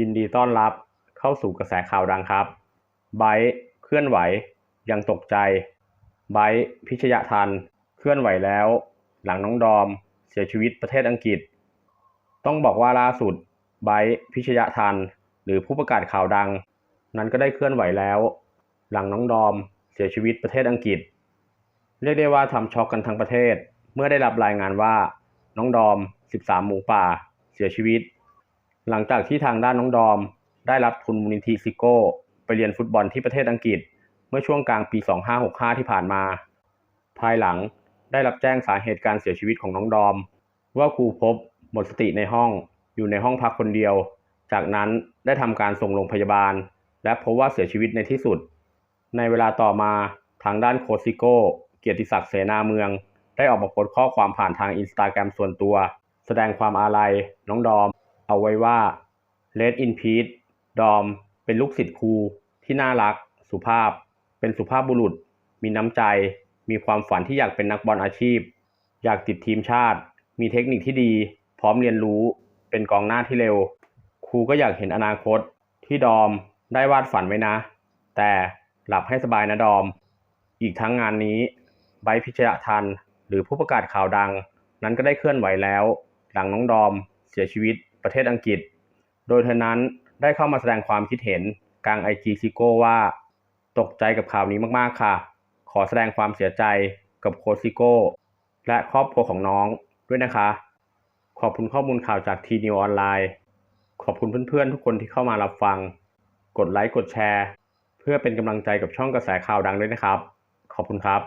ยินดีต้อนรับเข้าสู่กระแสข่าวดังครับไบรท์เคลื่อนไหวยังตกใจไบรท์พิชยทันเคลื่อนไหวแล้ว หลังน้องดอม เสียชีวิตประเทศอังกฤษ ต้องบอกว่าล่าสุดไบรท์พิชยทันหรือผู้ประกาศข่าวดัง นั้นก็ได้เคลื่อนไหวแล้ว หลังน้องดอม เสียชีวิตประเทศอังกฤษ เรียกได้ว่าทำช็อกกันทั้งประเทศ เมื่อได้รับรายงานว่าน้องดอม 13 หมูป่า เสียชีวิต หลังจากที่ทางด้านน้องดอม ได้รับทุนมูลนิธิซิโก้ไปเรียนฟุตบอลที่ประเทศอังกฤษ เมื่อช่วงกลางปี 2565 ที่ผ่านมา ภายหลังได้รับแจ้งสาเหตุการเสียชีวิตของน้องดอม ว่าครูพบหมดสติในห้องอยู่ในห้องพักคนเดียว จากนั้นได้ทำการส่งโรงพยาบาล และพบว่าเสียชีวิตในที่สุด ในเวลาต่อมาทางด้านโคซิโก้ เกียรติศักดิ์เสนาเมือง ได้ออกมาโพสต์ข้อความผ่านทางอินสตาแกรมส่วนตัว แสดงความอาลัยน้องดอม เอาไว้ว่า Let in peace ดอม เป็นลูกศิษย์ครูที่น่ารัก สุภาพ เป็นสุภาพบุรุษ มีน้ำใจ มีความฝันที่อยากเป็นนักบอลอาชีพ อยากติดทีมชาติ มีเทคนิคที่ดี พร้อมเรียนรู้ เป็นกองหน้าที่เร็ว ครูก็อยากเห็นอนาคต ที่ดอมได้วาดฝันไว้นะ แต่หลับให้สบายนะดอม อีกทั้งงานนี้ไบพิชยทัน หรือผู้ประกาศข่าวดัง นั้นก็ได้เคลื่อนไหวแล้ว หลังน้องดอมเสียชีวิต ประเทศอังกฤษ โดยเธอนั้นได้เข้ามาแสดงความคิดเห็นกลางไอจีซิโก้ว่า ตกใจกับข่าวนี้มากๆค่ะ ขอแสดงความเสียใจกับโคซิโก้และครอบครัวของน้องด้วยนะคะ ขอบคุณข้อมูลข่าวจากทีนิวออนไลน์ขอบคุณเพื่อนๆ ทุกคนที่เข้ามารับฟัง กดไลค์กดแชร์ เพื่อเป็นกำลังใจกับช่องกระแสข่าวดังด้วยนะครับ ขอบคุณครับ